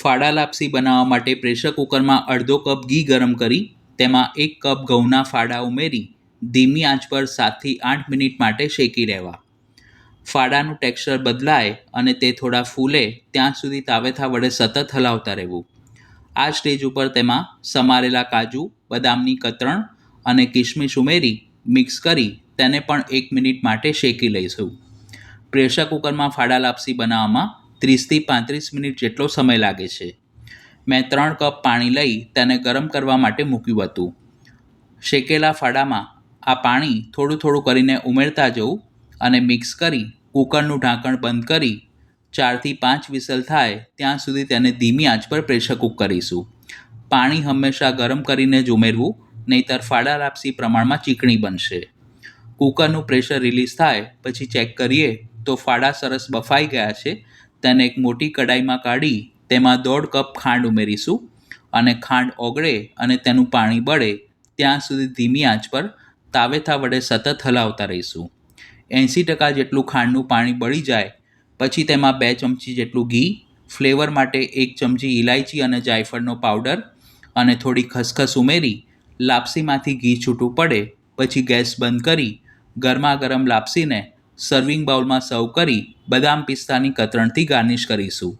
ફાડા લાપસી બનાવવા માટે પ્રેશર કુકરમાં અડધો કપ ઘી ગરમ કરી, તેમાં એક કપ ઘઉંના ફાડા ઉમેરી, ધીમી આંચ પર સાતથી આઠ મિનિટ માટે શેકી રહેવા. ફાડાનું ટેક્સચર બદલાય અને તે થોડા ફૂલે, ત્યાં સુધી તાવેથા વડે સતત હલાવતા રહેવું. આ સ્ટેજ ઉપર તેમાં સમારેલા કાજુ, બદામની કતરણ અને કિશમિશ ઉમેરી, મિક્સ કરી તેને પણ એક મિનિટ માટે શેકી લઈશું. પ્રેશર કુકરમાં ફાડા લાપસી બનાવવામાં ત્રીસથી પાંત્રીસ મિનિટ જેટલો સમય લાગે છે. મેં ત્રણ કપ પાણી લઈ તેને ગરમ કરવા માટે મૂક્યું હતું. શેકેલા ફાડામાં આ પાણી થોડું થોડું કરીને ઉમેરતા જવું અને મિક્સ કરી કુકરનું ઢાંકણ બંધ કરી ચારથી પાંચ વિસલ થાય ત્યાં સુધી તેને ધીમી આંચ પર પ્રેશર કૂક કરીશું. પાણી હંમેશા ગરમ કરીને જ ઉમેરવું, નહીંતર ફાડા લાપસી પ્રમાણમાં ચીકણી બનશે. કુકરનું પ્રેશર રિલીઝ થાય પછી ચેક કરીએ તો ફાડા સરસ બફાઈ ગયા છે તેને એક મોટી કડાઈમાં કાઢી તેમાં દોઢ કપ ખાંડ ઉમેરીશું અને ખાંડ ઓગળે અને તેનું પાણી બળે ત્યાં સુધી ધીમી આંચ પર તાવેથા વડે સતત હલાવતા રહીશું. એંસી ટકા જેટલું ખાંડનું પાણી બળી જાય, પછી તેમાં બે ચમચી જેટલું ઘી, ફ્લેવર માટે એક ચમચી ઇલાયચી અને જાયફળનો પાવડર અને થોડી ખસખસ ઉમેરી લાપસીમાંથી ઘી છૂટું પડે, પછી ગેસ બંધ કરી ગરમા ગરમ લાપસીને સર્વિંગ બાઉલમાં સર્વ કરી બદામ પિસ્તાની કતરણથી ગાર્નિશ કરીશું.